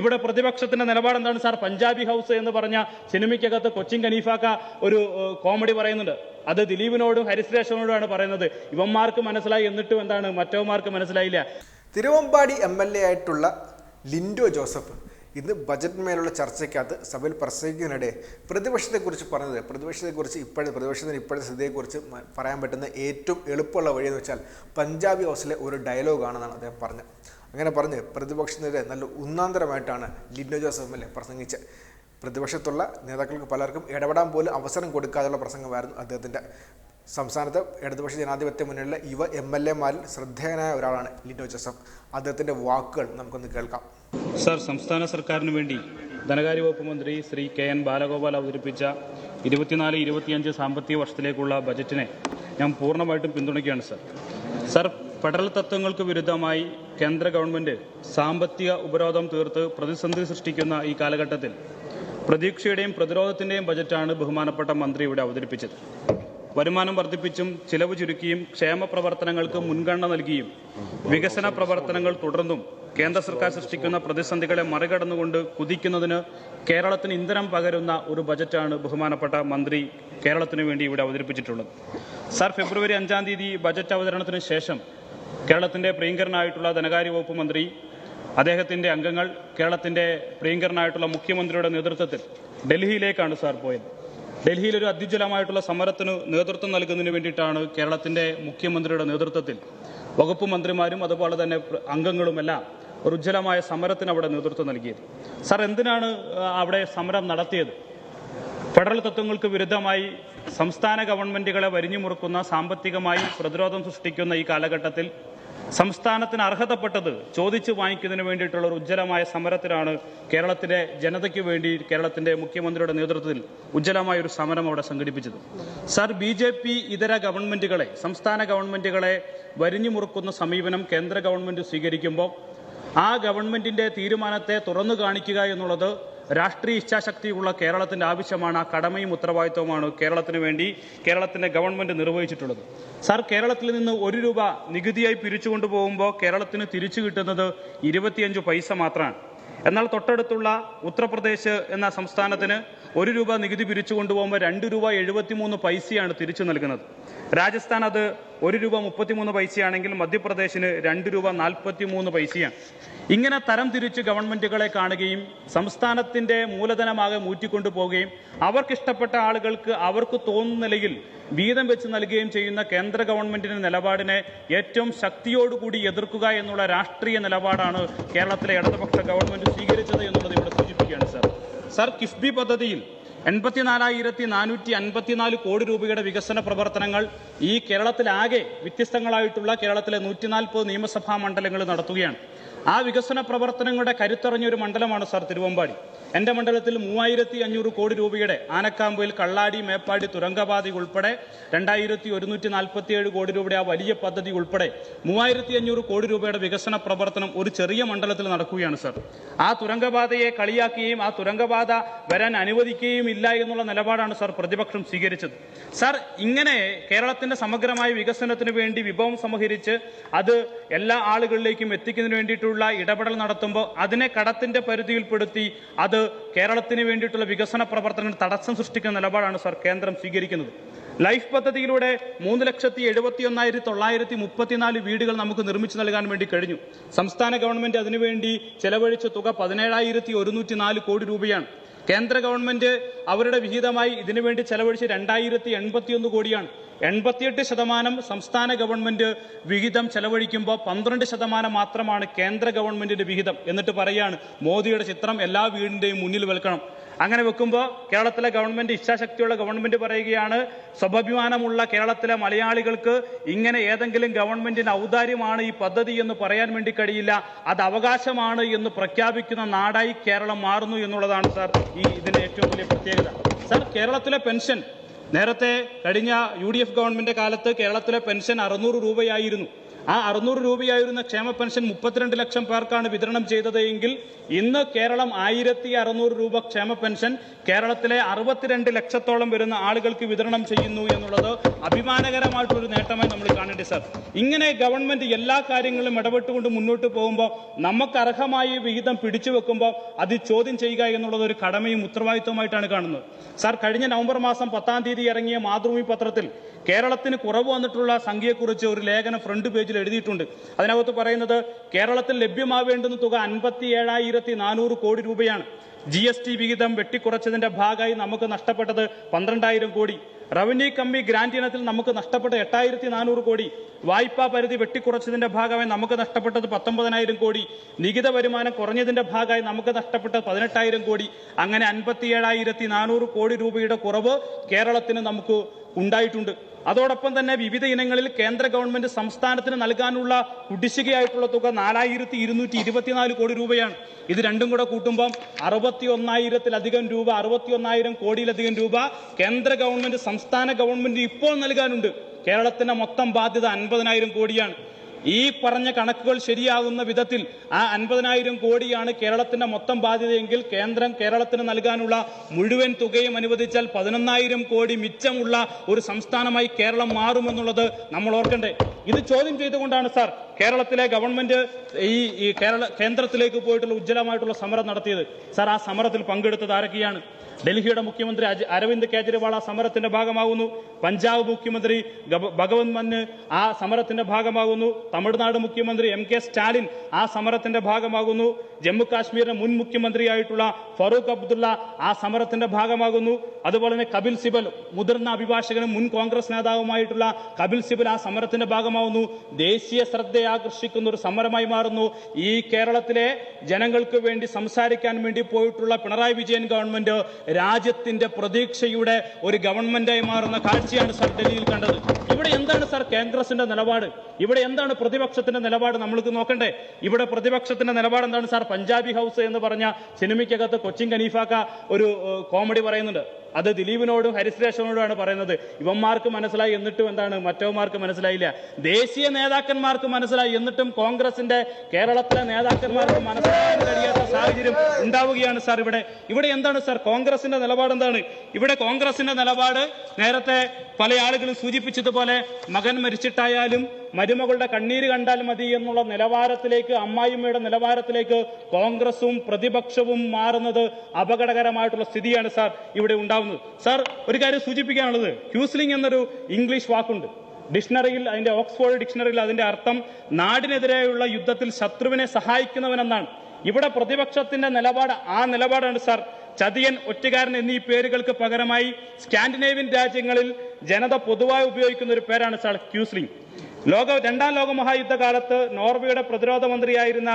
ഇവിടെ പ്രതിപക്ഷത്തിന്റെ നിലപാട് എന്താണ് സാർ? പഞ്ചാബി ഹൗസ് എന്ന് പറഞ്ഞ സിനിമയ്ക്കകത്ത് കൊച്ചിൻ കനീഫാക്ക ഒരു കോമഡി പറയുന്നുണ്ട്. അത് ദിലീപിനോടും ഹരിശ്രേഷനോടുമാണ് പറയുന്നത്. ഇവന്മാർക്ക് മനസ്സിലായി എന്നിട്ടും എന്താണ്? മറ്റവന്മാർക്ക് മനസ്സിലായില്ല. തിരുവമ്പാടി എം എൽ എ ആയിട്ടുള്ള ലിൻഡോ ജോസഫ് ഇന്ന് ബജറ്റിന്മേലുള്ള ചർച്ചയ്ക്കകത്ത് സഭയിൽ പ്രസംഗിക്കുന്നതിനിടെ പ്രതിപക്ഷത്തെക്കുറിച്ച് പറഞ്ഞത് പ്രതിപക്ഷത്തെക്കുറിച്ച് ഇപ്പോഴത്തെ പ്രതിപക്ഷത്തിന് ഇപ്പോഴത്തെ സ്ഥിതിയെക്കുറിച്ച് പറയാൻ പറ്റുന്ന ഏറ്റവും എളുപ്പമുള്ള വഴിയെന്ന് വെച്ചാൽ പഞ്ചാബി ഹൗസിലെ ഒരു ഡയലോഗാണെന്നാണ് അദ്ദേഹം പറഞ്ഞത്. അങ്ങനെ പറഞ്ഞ് പ്രതിപക്ഷത്തിനെതിരെ നല്ല ഉന്നാന്തരമായിട്ടാണ് Linto Joseph M L A പ്രതിപക്ഷത്തുള്ള നേതാക്കൾക്ക് പലർക്കും ഇടപെടാൻ പോലും അവസരം കൊടുക്കാതെയുള്ള പ്രസംഗമായിരുന്നു അദ്ദേഹത്തിന്റെ സംസ്ഥാനത്ത് ഇടതുപക്ഷ ജനാധിപത്യ മുന്നണിയിലെ യുവ എം എൽ എമാരിൽ ശ്രദ്ധേയനായ ഒരാളാണ് ലിൻഡോ ജോസഫ്. അദ്ദേഹത്തിന്റെ വാക്കുകൾ നമുക്കൊന്ന് കേൾക്കാം. സാർ സംസ്ഥാന സർക്കാരിന് വേണ്ടി ധനകാര്യ വകുപ്പ് മന്ത്രി ശ്രീ കെ എൻ ബാലഗോപാൽ അവതരിപ്പിച്ച ഇരുപത്തിനാല് ഇരുപത്തിയഞ്ച് സാമ്പത്തിക വർഷത്തിലേക്കുള്ള ബജറ്റിനെ ഞാൻ പൂർണമായിട്ടും പിന്തുണയ്ക്കുകയാണ് സാർ. സാർ ഫെഡറൽ തത്വങ്ങൾക്ക് വിരുദ്ധമായി കേന്ദ്ര ഗവൺമെന്റ് സാമ്പത്തിക ഉപരോധം തീർത്ത് പ്രതിസന്ധി സൃഷ്ടിക്കുന്ന ഈ കാലഘട്ടത്തിൽ പ്രതീക്ഷയുടെയും പ്രതിരോധത്തിന്റെയും ബജറ്റാണ് ബഹുമാനപ്പെട്ട മന്ത്രി ഇവിടെ അവതരിപ്പിച്ചത്. വരുമാനം വർദ്ധിപ്പിച്ചും ചിലവ് ചുരുക്കിയും ക്ഷേമ പ്രവർത്തനങ്ങൾക്ക് മുൻഗണന നൽകിയും വികസന പ്രവർത്തനങ്ങൾ തുടർന്നും കേന്ദ്ര സർക്കാർ സൃഷ്ടിക്കുന്ന പ്രതിസന്ധികളെ മറികടന്നുകൊണ്ട് കുതിക്കുന്നതിന് കേരളത്തിന് ഇന്ധനം പകരുന്ന ഒരു ബജറ്റാണ് ബഹുമാനപ്പെട്ട മന്ത്രി കേരളത്തിന് വേണ്ടി ഇവിടെ അവതരിപ്പിച്ചിട്ടുള്ളത്. സാർ ഫെബ്രുവരി അഞ്ചാം തീയതി ബജറ്റ് അവതരണത്തിന് ശേഷം കേരളത്തിന്റെ പ്രിയങ്കരനായിട്ടുള്ള ധനകാര്യ വകുപ്പ് മന്ത്രി അദ്ദേഹത്തിന്റെ അംഗങ്ങൾ കേരളത്തിന്റെ പ്രിയങ്കരനായിട്ടുള്ള മുഖ്യമന്ത്രിയുടെ നേതൃത്വത്തിൽ ഡൽഹിയിലേക്കാണ് സാർ പോയത്. ഡൽഹിയിൽ ഒരു അത്യുജ്വലമായിട്ടുള്ള സമരത്തിന് നേതൃത്വം നൽകുന്നതിന് വേണ്ടിയിട്ടാണ് കേരളത്തിന്റെ മുഖ്യമന്ത്രിയുടെ നേതൃത്വത്തിൽ വകുപ്പ് മന്ത്രിമാരും അതുപോലെ തന്നെ അംഗങ്ങളുമെല്ലാം ഒരു ഉജ്ജ്വലമായ സമരത്തിന് അവിടെ നേതൃത്വം നൽകിയത്. സാർ എന്തിനാണ് അവിടെ സമരം നടത്തിയത്? ഫെഡറൽ തത്വങ്ങൾക്ക് വിരുദ്ധമായി സംസ്ഥാന ഗവൺമെന്റുകളെ വരിഞ്ഞു മുറുക്കുന്ന സാമ്പത്തികമായി പ്രതിരോധം സൃഷ്ടിക്കുന്ന ഈ കാലഘട്ടത്തിൽ സംസ്ഥാനത്തിന് അർഹതപ്പെട്ടത് ചോദിച്ചു വാങ്ങിക്കുന്നതിന് വേണ്ടിയിട്ടുള്ള ഒരു ഉജ്ജ്വലമായ സമരത്തിലാണ് കേരളത്തിലെ ജനതയ്ക്ക് വേണ്ടി കേരളത്തിന്റെ മുഖ്യമന്ത്രിയുടെ നേതൃത്വത്തിൽ ഉജ്ജ്വലമായ ഒരു സമരം അവിടെ സംഘടിപ്പിച്ചത്. സാർ ബി ജെ പി ഇതര ഗവൺമെന്റുകളെ സംസ്ഥാന ഗവൺമെന്റുകളെ വരിഞ്ഞു മുറുക്കുന്ന സമീപനം കേന്ദ്ര ഗവൺമെന്റ് സ്വീകരിക്കുമ്പോൾ ആ ഗവൺമെന്റിന്റെ തീരുമാനത്തെ തുറന്നു കാണിക്കുക എന്നുള്ളത് രാഷ്ട്രീയ ഇച്ഛാശക്തിയുള്ള കേരളത്തിന്റെ ആവശ്യമാണ്. ആ കടമയും ഉത്തരവാദിത്വമാണ് കേരളത്തിന് വേണ്ടി കേരളത്തിന്റെ ഗവൺമെന്റ് നിർവഹിച്ചിട്ടുള്ളത്. സാർ കേരളത്തിൽ നിന്ന് ഒരു രൂപ നികുതിയായി പിരിച്ചുകൊണ്ടു പോകുമ്പോൾ കേരളത്തിന് തിരിച്ചു കിട്ടുന്നത് ഇരുപത്തിയഞ്ച് പൈസ മാത്രമാണ്. എന്നാൽ തൊട്ടടുത്തുള്ള ഉത്തർപ്രദേശ് എന്ന സംസ്ഥാനത്തിന് ഒരു രൂപ നികുതി പിരിച്ചു കൊണ്ടുപോകുമ്പോൾ രണ്ട് രൂപ എഴുപത്തിമൂന്ന് പൈസയാണ് തിരിച്ചു നൽകുന്നത്. രാജസ്ഥാൻ അത് ഒരു രൂപ മുപ്പത്തിമൂന്ന് പൈസയാണെങ്കിൽ മധ്യപ്രദേശിന് രണ്ട് രൂപ നാൽപ്പത്തിമൂന്ന് പൈസയാണ്. ഇങ്ങനെ തരം തിരിച്ച് ഗവൺമെന്റുകളെ കാണുകയും സംസ്ഥാനത്തിന്റെ മൂലധനമാകെ മൂറ്റിക്കൊണ്ടു പോവുകയും അവർക്കിഷ്ടപ്പെട്ട ആളുകൾക്ക് അവർക്ക് തോന്നുന്ന നിലയിൽ വീതം വെച്ച് നൽകുകയും ചെയ്യുന്ന കേന്ദ്ര ഗവൺമെന്റിന്റെ നിലപാടിനെ ഏറ്റവും ശക്തിയോടുകൂടി എതിർക്കുക എന്നുള്ള രാഷ്ട്രീയ നിലപാടാണ് കേരളത്തിലെ ഇടതുപക്ഷ ഗവൺമെന്റ് സ്വീകരിച്ചത് എന്നുള്ളത് ഇവിടെ സൂചിപ്പിക്കുകയാണ് സാർ. സാർ കിഫ്ബി പദ്ധതിയിൽ എൺപത്തിനാലായിരത്തി നാനൂറ്റി അൻപത്തിനാല് കോടി രൂപയുടെ വികസന പ്രവർത്തനങ്ങൾ ഈ കേരളത്തിലാകെ വ്യത്യസ്തങ്ങളായിട്ടുള്ള കേരളത്തിലെ നൂറ്റി നാൽപ്പത് നിയമസഭാ മണ്ഡലങ്ങൾ നടത്തുകയാണ്. ആ വികസന പ്രവർത്തനങ്ങളുടെ കരുത്തറിഞ്ഞൊരു മണ്ഡലമാണ് സർ തിരുവമ്പാടി. എന്റെ മണ്ഡലത്തിൽ മൂവായിരത്തി അഞ്ഞൂറ് കോടി രൂപയുടെ ആനക്കാമ്പയിൽ കള്ളാടി മേപ്പാടി തുരങ്കപാതി ഉൾപ്പെടെ രണ്ടായിരത്തി ഒരുന്നൂറ്റി നാൽപ്പത്തി ഏഴ് കോടി രൂപയുടെ ആ വലിയ പദ്ധതി ഉൾപ്പെടെ മൂവായിരത്തി അഞ്ഞൂറ് കോടി രൂപയുടെ വികസന പ്രവർത്തനം ഒരു ചെറിയ മണ്ഡലത്തിൽ നടക്കുകയാണ് സർ. ആ തുരങ്കപാതയെ കളിയാക്കുകയും ആ തുരങ്കപാത വരാൻ അനുവദിക്കുകയും ഇല്ല എന്നുള്ള നിലപാടാണ് സർ പ്രതിപക്ഷം സ്വീകരിച്ചത്. സർ ഇങ്ങനെ കേരളത്തിന്റെ സമഗ്രമായ വികസനത്തിന് വേണ്ടി വിഭവം സമഹരിച്ച് അത് എല്ലാ ആളുകളിലേക്കും എത്തിക്കുന്നതിന് വേണ്ടിയിട്ടുള്ള ഇടപെടൽ നടത്തുമ്പോൾ അതിനെ കടത്തിന്റെ പരിധിയിൽപ്പെടുത്തി അത് കേരളത്തിന് വേണ്ടിയിട്ടുള്ള വികസന പ്രവർത്തനങ്ങൾ തടസ്സം സൃഷ്ടിക്കുന്ന നിലപാടാണ് സർ കേന്ദ്രം സ്വീകരിക്കുന്നത്. ലൈഫ് പദ്ധതിയിലൂടെ മൂന്ന് ലക്ഷത്തി എഴുപത്തി ഒന്നായിരത്തി തൊള്ളായിരത്തി മുപ്പത്തിനാല് വീടുകൾ നമുക്ക് നിർമ്മിച്ചു നൽകാൻ വേണ്ടി കഴിഞ്ഞു. സംസ്ഥാന ഗവൺമെന്റ് അതിനുവേണ്ടി ചെലവഴിച്ച തുക പതിനേഴായിരത്തി ഒരുന്നൂറ്റി നാല് കോടി രൂപയാണ്. കേന്ദ്ര ഗവൺമെന്റ് അവരുടെ വിഹിതമായി ഇതിനുവേണ്ടി ചെലവഴിച്ച് രണ്ടായിരത്തി എൺപത്തിയൊന്ന് കോടിയാണ്. എൺപത്തിയെട്ട് ശതമാനം സംസ്ഥാന ഗവൺമെന്റ് വിഹിതം ചെലവഴിക്കുമ്പോൾ പന്ത്രണ്ട് ശതമാനം മാത്രമാണ് കേന്ദ്ര ഗവൺമെന്റിന്റെ വിഹിതം. എന്നിട്ട് പറയാണ് മോദിയുടെ ചിത്രം എല്ലാ വീടിന്റെയും മുന്നിൽ വെൽക്കണം. അങ്ങനെ വെക്കുമ്പോൾ കേരളത്തിലെ ഗവൺമെന്റ് ഇച്ഛാശക്തിയുള്ള ഗവൺമെന്റ് പറയുകയാണ് സ്വാഭിമാനമുള്ള കേരളത്തിലെ മലയാളികൾക്ക് ഇങ്ങനെ ഏതെങ്കിലും ഗവൺമെന്റിന് ഔദാര്യമാണ് ഈ പദ്ധതി എന്ന് പറയാൻ വേണ്ടി കഴിയില്ല. അത് അവകാശമാണ് എന്ന് പ്രഖ്യാപിക്കുന്ന നാടായി കേരളം മാറുന്നു എന്നുള്ളതാണ് സാർ ഈ ഇതിന്റെ ഏറ്റവും വലിയ പ്രത്യേകത. സാർ കേരളത്തിലെ പെൻഷൻ നേരത്തെ കഴിഞ്ഞ യു ഡി എഫ് ഗവൺമെന്റ് കാലത്ത് കേരളത്തിലെ പെൻഷൻ അറുന്നൂറ് രൂപയായിരുന്നു. ആ അറുന്നൂറ് രൂപയായിരുന്ന ക്ഷേമ പെൻഷൻ മുപ്പത്തിരണ്ട് ലക്ഷം പേർക്കാണ് വിതരണം ചെയ്തത് എങ്കിൽ ഇന്ന് കേരളം ആയിരത്തി അറുന്നൂറ് രൂപ ക്ഷേമ പെൻഷൻ കേരളത്തിലെ അറുപത്തിരണ്ട് ലക്ഷത്തോളം വരുന്ന ആളുകൾക്ക് വിതരണം ചെയ്യുന്നു എന്നുള്ളത് അഭിമാനകരമായിട്ടൊരു നേട്ടമായി നമ്മൾ കാണേണ്ടി സാർ. ഇങ്ങനെ ഗവൺമെന്റ് എല്ലാ കാര്യങ്ങളും ഇടപെട്ടുകൊണ്ട് മുന്നോട്ട് പോകുമ്പോൾ നമുക്ക് അർഹമായ വിഹിതം പിടിച്ചു വെക്കുമ്പോൾ അത് ചോദ്യം ചെയ്യുക എന്നുള്ളത് ഒരു കടമയും ഉത്തരവാദിത്വമായിട്ടാണ് കാണുന്നത്. സാർ കഴിഞ്ഞ നവംബർ മാസം പത്താം തീയതി ഇറങ്ങിയ മാതൃഭൂമി പത്രത്തിൽ കേരളത്തിന് കുറവ് വന്നിട്ടുള്ള സംഖ്യയെക്കുറിച്ച് ഒരു ലേഖനം ഫ്രണ്ട് പേജിൽ എഴുതിയിട്ടുണ്ട്. അതിനകത്ത് പറയുന്നത് കേരളത്തിൽ ലഭ്യമാവേണ്ടുന്ന തുക അൻപത്തി ഏഴായിരത്തി നാനൂറ് കോടി രൂപയാണ്. ജി എസ് ടി വിഹിതം വെട്ടിക്കുറച്ചതിന്റെ ഭാഗമായി നമുക്ക് നഷ്ടപ്പെട്ടത് പന്ത്രണ്ടായിരം കോടി. റവന്യൂ കമ്മി ഗ്രാന്റ് ഇനത്തിൽ നമുക്ക് നഷ്ടപ്പെട്ട എട്ടായിരത്തി നാനൂറ് കോടി. വായ്പാ പരിധി വെട്ടിക്കുറച്ചതിന്റെ ഭാഗമായി നമുക്ക് നഷ്ടപ്പെട്ടത് പത്തൊമ്പതിനായിരം കോടി. നികുത വരുമാനം കുറഞ്ഞതിന്റെ ഭാഗമായി നമുക്ക് നഷ്ടപ്പെട്ടത് പതിനെട്ടായിരം കോടി. അങ്ങനെ അൻപത്തി ഏഴായിരത്തി നാനൂറ് കോടി രൂപയുടെ കുറവ് കേരളത്തിന് നമുക്ക് ഉണ്ടായിട്ടുണ്ട്. അതോടൊപ്പം തന്നെ വിവിധ ഇനങ്ങളിൽ കേന്ദ്ര ഗവൺമെന്റ് സംസ്ഥാനത്തിന് നൽകാനുള്ള കുടിശ്ശികയായിട്ടുള്ള തുക നാലായിരത്തി ഇരുന്നൂറ്റി ഇരുപത്തിനാല് കോടി രൂപയാണ്. ഇത് രണ്ടും കൂടെ കൂട്ടുമ്പോൾ അറുപത്തി ഒന്നായിരത്തിലധികം രൂപ അറുപത്തി ഒന്നായിരം കോടിയിലധികം രൂപ കേന്ദ്ര ഗവൺമെന്റ് സംസ്ഥാന ഗവൺമെന്റ് ഇപ്പോൾ നൽകാനുണ്ട്. കേരളത്തിന്റെ മൊത്തം ബാധ്യത അൻപതിനായിരം കോടിയാണ്. ഈ പറഞ്ഞ കണക്കുകൾ ശരിയാകുന്ന വിധത്തിൽ ആ അൻപതിനായിരം കോടിയാണ് കേരളത്തിന്റെ മൊത്തം ബാധ്യതയെങ്കിൽ കേന്ദ്രം കേരളത്തിന് നൽകാനുള്ള മുഴുവൻ തുകയും അനുവദിച്ചാൽ പതിനൊന്നായിരം കോടി മിച്ചമുള്ള ഒരു സംസ്ഥാനമായി കേരളം മാറുമെന്നുള്ളത് നമ്മൾ ഓർക്കണ്ടേ. ഇത് ചോദ്യം ചെയ്തുകൊണ്ടാണ് സാർ കേരളത്തിലെ ഗവൺമെന്റ് ഈ കേരള കേന്ദ്രത്തിലേക്ക് പോയിട്ടുള്ള ഉജ്ജ്വലമായിട്ടുള്ള സമരം നടത്തിയത്. സാർ ആ സമരത്തിൽ പങ്കെടുത്തത് ആരൊക്കെയാണ്? ഡൽഹിയുടെ മുഖ്യമന്ത്രി അരവിന്ദ് കേജ്രിവാൾ ആ സമരത്തിന്റെ ഭാഗമാകുന്നു. പഞ്ചാബ് മുഖ്യമന്ത്രി ഭഗവന്ത് മന്ന് ആ സമരത്തിന്റെ ഭാഗമാകുന്നു. തമിഴ്നാട് മുഖ്യമന്ത്രി എം കെ സ്റ്റാലിൻ ആ സമരത്തിന്റെ ഭാഗമാകുന്നു. ജമ്മു കാശ്മീരിന്റെ മുൻ മുഖ്യമന്ത്രിയായിട്ടുള്ള ഫറൂഖ് അബ്ദുള്ള ആ സമരത്തിന്റെ ഭാഗമാകുന്നു. അതുപോലെ തന്നെ കപിൽ സിബൽ മുതിർന്ന അഭിഭാഷകനും മുൻ കോൺഗ്രസ് നേതാവുമായിട്ടുള്ള കപിൽ സിബൽ ആ സമരത്തിന്റെ ഭാഗമാകുന്നു ദേശീയ ശ്രദ്ധയെ ആകർഷിക്കുന്ന ഒരു സമരമായി മാറുന്നു. ഈ കേരളത്തിലെ ജനങ്ങൾക്ക് വേണ്ടി സംസാരിക്കാൻ വേണ്ടി പോയിട്ടുള്ള പിണറായി വിജയൻ ഗവൺമെന്റ് രാജ്യത്തിന്റെ പ്രതീക്ഷയുടെ ഒരു ഗവൺമെന്റായി മാറുന്ന കാഴ്ചയാണ് സർ ഡൽഹിയിൽ കണ്ടത്. ഇവിടെ എന്താണ് സർ കോൺഗ്രസിന്റെ നിലപാട്? ഇവിടെ എന്താണ് പ്രതിപക്ഷത്തിന്റെ നിലപാട് നമ്മൾക്ക് നോക്കണ്ടേ? ഇവിടെ പ്രതിപക്ഷത്തിന്റെ നിലപാട് എന്താണ് സാർ? പഞ്ചാബി ഹൗസ് എന്ന് പറഞ്ഞ സിനിമയ്ക്കകത്ത് കൊച്ചിൻ ഖനീഫാക്ക ഒരു കോമഡി പറയുന്നുണ്ട്. അത് ദിലീപിനോടും ഹരിശ്രേഷ്ഠനോടുമാണ് പറയുന്നത്. ഇവന്മാർക്ക് മനസ്സിലായി എന്നിട്ടും എന്താണ്? മറ്റവന്മാർക്ക് മനസ്സിലായില്ല. ദേശീയ നേതാക്കന്മാർക്ക് മനസ്സിലായി എന്നിട്ടും കോൺഗ്രസിന്റെ കേരളത്തിലെ നേതാക്കന്മാർക്ക് മനസ്സിലാക്കാൻ കഴിയാത്ത സാഹചര്യം ഉണ്ടാവുകയാണ് സാർ ഇവിടെ. ഇവിടെ എന്താണ് സാർ? കോൺഗ്രസിന്റെ നിലപാട് എന്താണ്? ഇവിടെ കോൺഗ്രസിന്റെ നിലപാട് നേരത്തെ പല ആളുകളും സൂചിപ്പിച്ചതുപോലെ മകൻ മരിച്ചിട്ടായാലും മരുമകളുടെ കണ്ണീര് കണ്ടാൽ മതി എന്നുള്ള നിലവാരത്തിലേക്ക് അമ്മായിമ്മയുടെ നിലവാരത്തിലേക്ക് കോൺഗ്രസും പ്രതിപക്ഷവും മാറുന്നത് അപകടകരമായിട്ടുള്ള സ്ഥിതിയാണ് സാർ ഇവിടെ ഉണ്ടാവുന്നത്. സാർ ഒരു കാര്യം സൂചിപ്പിക്കാനുള്ളത്. ക്യൂസ്ലിംഗ് എന്നൊരു ഇംഗ്ലീഷ് വാക്കുണ്ട്. ഡിക്ഷണറിയിൽ അതിന്റെ ഓക്സ്ഫോർഡ് ഡിക്ഷണറിയിൽ അതിന്റെ അർത്ഥം നാടിനെതിരെയുള്ള യുദ്ധത്തിൽ ശത്രുവിനെ സഹായിക്കുന്നവനെന്നാണ്. ഇവിടെ പ്രതിപക്ഷത്തിന്റെ നിലപാട് ആ നിലപാടാണ് സാർ. ചതിയൻ ഒറ്റുകാരൻ എന്നീ പേരുകൾക്ക് പകരമായി സ്കാൻഡിനേവിയൻ രാജ്യങ്ങളിൽ ജനത പൊതുവായി ഉപയോഗിക്കുന്ന ഒരു പേരാണ് സാർ ക്യൂസ്ലിംഗ് ലോക രണ്ടാം ലോക മഹായുദ്ധകാലത്ത് നോർവേയുടെ പ്രതിരോധ മന്ത്രിയായിരുന്ന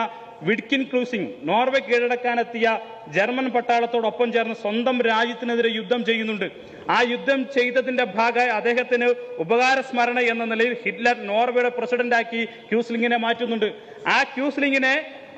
വിഡ്കിൻ ക്രൂസിംഗ് നോർവെ കീഴടക്കാനെത്തിയ ജർമ്മൻ പട്ടാളത്തോടൊപ്പം ചേർന്ന് സ്വന്തം രാജ്യത്തിനെതിരെ യുദ്ധം ചെയ്യുന്നുണ്ട്. ആ യുദ്ധം ചെയ്തതിന്റെ ഭാഗമായി അദ്ദേഹത്തിന് ഉപകാര സ്മരണ എന്ന നിലയിൽ ഹിറ്റ്ലർ നോർവേയുടെ പ്രസിഡന്റാക്കി ക്യൂസ്ലിംഗിനെ മാറ്റുന്നുണ്ട്. ആ ക്യൂസ്ലിംഗിനെ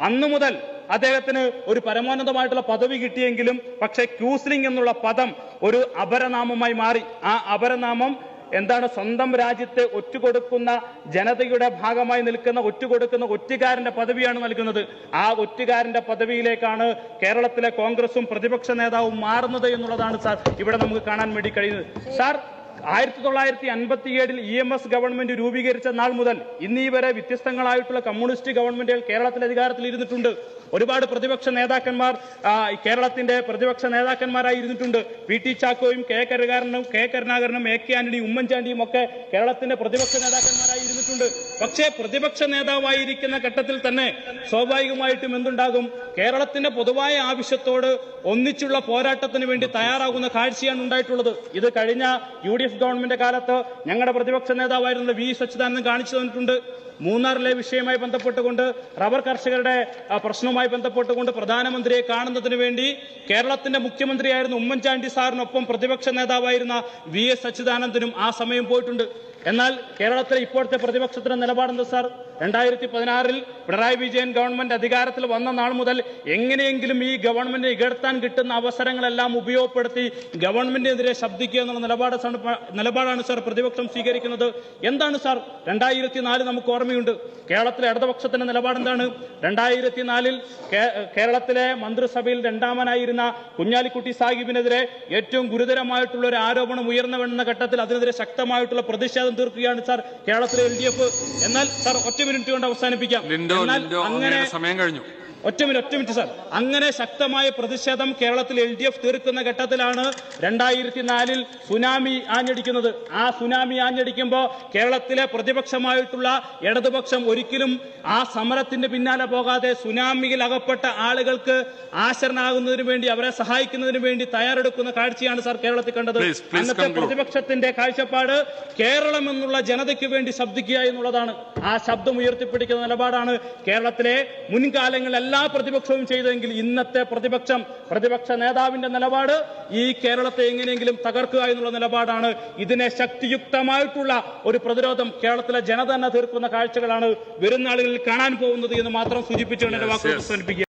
അന്നു മുതൽ അദ്ദേഹത്തിന് ഒരു പരമോന്നതമായിട്ടുള്ള പദവി കിട്ടിയെങ്കിലും പക്ഷേ ക്യൂസ്ലിംഗ് എന്നുള്ള പദം ഒരു അപരനാമമായി മാറി. ആ അപരനാമം എന്താണ് സ്വന്തം രാജ്യത്തെ ഒറ്റുകൊടുക്കുന്ന ജനതയുടെ ഭാഗമായി നിൽക്കുന്ന ഒറ്റുകൊടുക്കുന്ന ഒറ്റുകാരന്റെ പദവിയാണ് നൽകുന്നത്. ആ ഒറ്റുകാരന്റെ പദവിയിലേക്കാണ് കേരളത്തിലെ കോൺഗ്രസും പ്രതിപക്ഷ നേതാവും മാറുന്നത് എന്നുള്ളതാണ് സാർ ഇവിടെ നമുക്ക് കാണാൻ വേണ്ടി കഴിയുന്നത്. സാർ ആയിരത്തി തൊള്ളായിരത്തി അൻപത്തി ഏഴിൽ ഇ എം എസ് ഗവൺമെന്റ് രൂപീകരിച്ച നാൾ മുതൽ ഇന്നീ വരെ വ്യത്യസ്തങ്ങളായിട്ടുള്ള കമ്മ്യൂണിസ്റ്റ് ഗവൺമെന്റുകൾ കേരളത്തിൽ അധികാരത്തിൽ ഇരുന്നിട്ടുണ്ട്. ഒരുപാട് പ്രതിപക്ഷ നേതാക്കന്മാർ കേരളത്തിന്റെ പ്രതിപക്ഷ നേതാക്കന്മാരായി ഇരുന്നിട്ടുണ്ട്. പി ടി ചാക്കോയും കെ കരുകാരനും കെ കരുണാകരനും എ കെ ആന്റണിയും ഉമ്മൻചാണ്ടിയും ഒക്കെ കേരളത്തിന്റെ പ്രതിപക്ഷ നേതാക്കന്മാരായി ഇരുന്നിട്ടുണ്ട്. പക്ഷേ പ്രതിപക്ഷ നേതാവായിരിക്കുന്ന ഘട്ടത്തിൽ തന്നെ സ്വാഭാവികമായിട്ടും എന്തുണ്ടാകും? കേരളത്തിന്റെ പൊതുവായ ആവശ്യത്തോട് ഒന്നിച്ചുള്ള പോരാട്ടത്തിന് വേണ്ടി തയ്യാറാകുന്ന കാഴ്ചയാണ് ഉണ്ടായിട്ടുള്ളത്. ഇത് കഴിഞ്ഞ യു ഡി എഫ് ഗവൺമെന്റ് കാലത്ത് ഞങ്ങളുടെ പ്രതിപക്ഷ നേതാവായിരുന്ന വി സച്ചിദാനന്ദൻ കാണിച്ചു തന്നിട്ടുണ്ട്. മൂന്നാറിലെ വിഷയവുമായി ബന്ധപ്പെട്ടുകൊണ്ട് റബ്ബർ കർഷകരുടെ പ്രശ്നവുമായി ബന്ധപ്പെട്ടുകൊണ്ട് പ്രധാനമന്ത്രിയെ കാണുന്നതിന് വേണ്ടി കേരളത്തിന്റെ മുഖ്യമന്ത്രിയായിരുന്ന ഉമ്മൻചാണ്ടി സാറിനൊപ്പം പ്രതിപക്ഷ നേതാവായിരുന്ന വി എസ് സച്ചിദാനന്ദനും ആ സമയം പോയിട്ടുണ്ട്. എന്നാൽ കേരളത്തിലെ ഇപ്പോഴത്തെ പ്രതിപക്ഷത്തിന്റെ നിലപാടെന്താ സാർ? രണ്ടായിരത്തി പതിനാറിൽ പിണറായി വിജയൻ ഗവൺമെന്റ് അധികാരത്തിൽ വന്ന നാൾ മുതൽ എങ്ങനെയെങ്കിലും ഈ ഗവൺമെന്റ് ഇകഴ്ത്താൻ കിട്ടുന്ന അവസരങ്ങളെല്ലാം ഉപയോഗപ്പെടുത്തി ഗവൺമെന്റിനെതിരെ ശബ്ദിക്കുക എന്നുള്ള നിലപാട് നിലപാടാണ് സാർ പ്രതിപക്ഷം സ്വീകരിക്കുന്നത്. എന്താണ് സാർ? രണ്ടായിരത്തി നാല് നമുക്ക് ഓർമ്മയുണ്ട്. കേരളത്തിലെ ഇടതുപക്ഷത്തിന്റെ നിലപാട് എന്താണ് രണ്ടായിരത്തി നാലിൽ കേരളത്തിലെ മന്ത്രിസഭയിൽ രണ്ടാമനായിരുന്ന കുഞ്ഞാലിക്കുട്ടി സാഹിബിനെതിരെ ഏറ്റവും ഗുരുതരമായിട്ടുള്ള ഒരു ആരോപണം ഉയർന്നു ഘട്ടത്തിൽ അതിനെതിരെ ശക്തമായിട്ടുള്ള പ്രതിഷേധം തീർക്കുകയാണ് സാർ കേരളത്തിലെ എൽ എന്നാൽ സാർ ഒറ്റ മിനിറ്റ് കൊണ്ട് അവസാനിപ്പിക്കാം. എന്നാൽ അങ്ങനെ സമയം കഴിഞ്ഞു. ഒറ്റ മിനിറ്റ് ഒറ്റ മിനിറ്റ് സാർ. അങ്ങനെ ശക്തമായ പ്രതിഷേധം കേരളത്തിൽ എൽ ഡി എഫ് തീർക്കുന്ന ഘട്ടത്തിലാണ് രണ്ടായിരത്തി നാലിൽ സുനാമി ആഞ്ഞടിക്കുന്നത്. ആ സുനാമി ആഞ്ഞടിക്കുമ്പോൾ കേരളത്തിലെ പ്രതിപക്ഷമായിട്ടുള്ള ഇടതുപക്ഷം ഒരിക്കലും ആ സമരത്തിന്റെ പിന്നാലെ പോകാതെ സുനാമിയിൽ അകപ്പെട്ട ആളുകൾക്ക് ആശരണാകുന്നതിന് വേണ്ടി അവരെ സഹായിക്കുന്നതിന് വേണ്ടി തയ്യാറെടുക്കുന്ന കാഴ്ചയാണ് സാർ കേരളത്തിൽ കണ്ടത്. അന്നത്തെ പ്രതിപക്ഷത്തിന്റെ കാഴ്ചപ്പാട് കേരളം എന്നുള്ള ജനതയ്ക്ക് വേണ്ടി ശബ്ദിക്കുക എന്നുള്ളതാണ്. ആ ശബ്ദം ഉയർത്തിപ്പിടിക്കുന്ന നിലപാടാണ് കേരളത്തിലെ മുൻകാലങ്ങളിൽ എല്ലാ പ്രതിപക്ഷവും ചെയ്തതെങ്കിൽ ഇന്നത്തെ പ്രതിപക്ഷം പ്രതിപക്ഷ നേതാവിന്റെ നിലപാട് ഈ കേരളത്തെ എങ്ങനെയെങ്കിലും തകർക്കുക എന്നുള്ള നിലപാടാണ്. ഇതിനെ ശക്തിയുക്തമായിട്ടുള്ള ഒരു പ്രതിരോധം കേരളത്തിലെ ജനത തന്നെ തീർക്കുന്ന കാഴ്ചകളാണ് വരുന്ന ആളുകളിൽ കാണാൻ പോകുന്നത് എന്ന് മാത്രം സൂചിപ്പിച്ചുകൊണ്ട് എന്റെ വാക്കുകൾ അവസാനിപ്പിക്കുക